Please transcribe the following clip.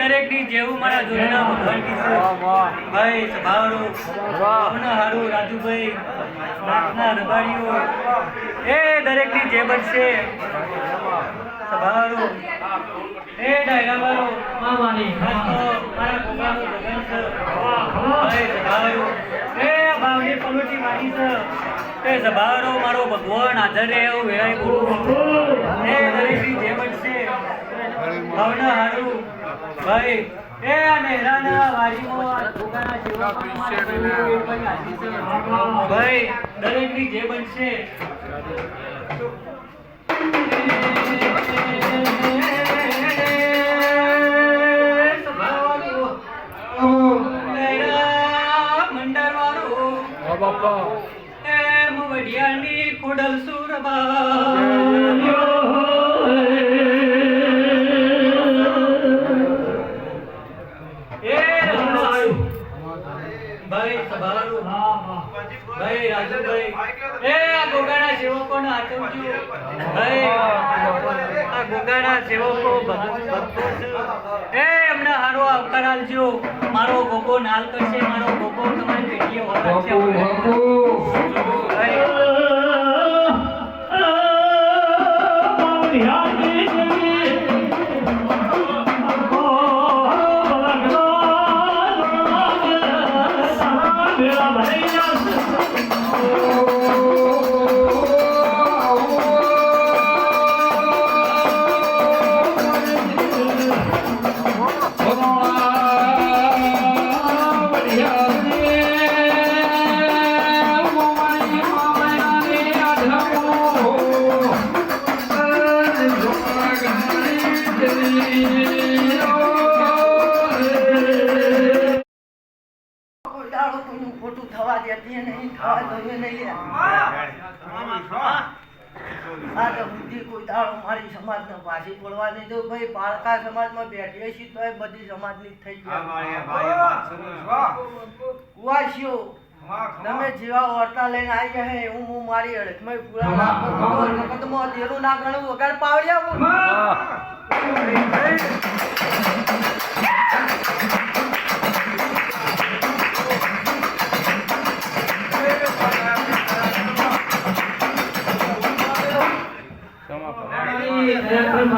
દરેકની જેવું મારા જોડના ભગવાન કિશોર ભાઈ સભારો ભાવના હારું રાજુભાઈ નાથના રબારીઓ એ દરેકની જે બનશે સભારો એ ડાયરાવાળો મામાની મારા ગોગાનું છે. ભાઈ સભાવરો એ ભાવની પલોટી મારી છે. એ સભાવરો મારો ભગવાન હાજર રહે એવું વેળાએ ગુરુ એ દરેકની જે બનશે ભાવના હારું. ભાઈ એ નહેરાના વાડીમાં ભાઈ હાજરી ભાઈ દરેકની જે બનશે આલજો મારો ગોગો નાલ કરશે મારો ગોગો તમારી પેટીએ વળાવશે ભાઈ કોઈ ખોટું થવા દેતી નહીં થવા દઉં નહીં આ તો બુદ્ધિ કોઈ દાડો મારી સમાજને પાછી પડવા નહીં દઉં ભાઈ પારકા સમાજમાં બેઠી છીએ તો બધી સમાજની જ થઈ ગઈ. કુવાસીઓ તમે જેવા વર્તા લઈને આવી ગયા હે હું હું મારી અડકમાં પૂરા જગતમાં દેરું ના ગણું વગર પાવડ્યા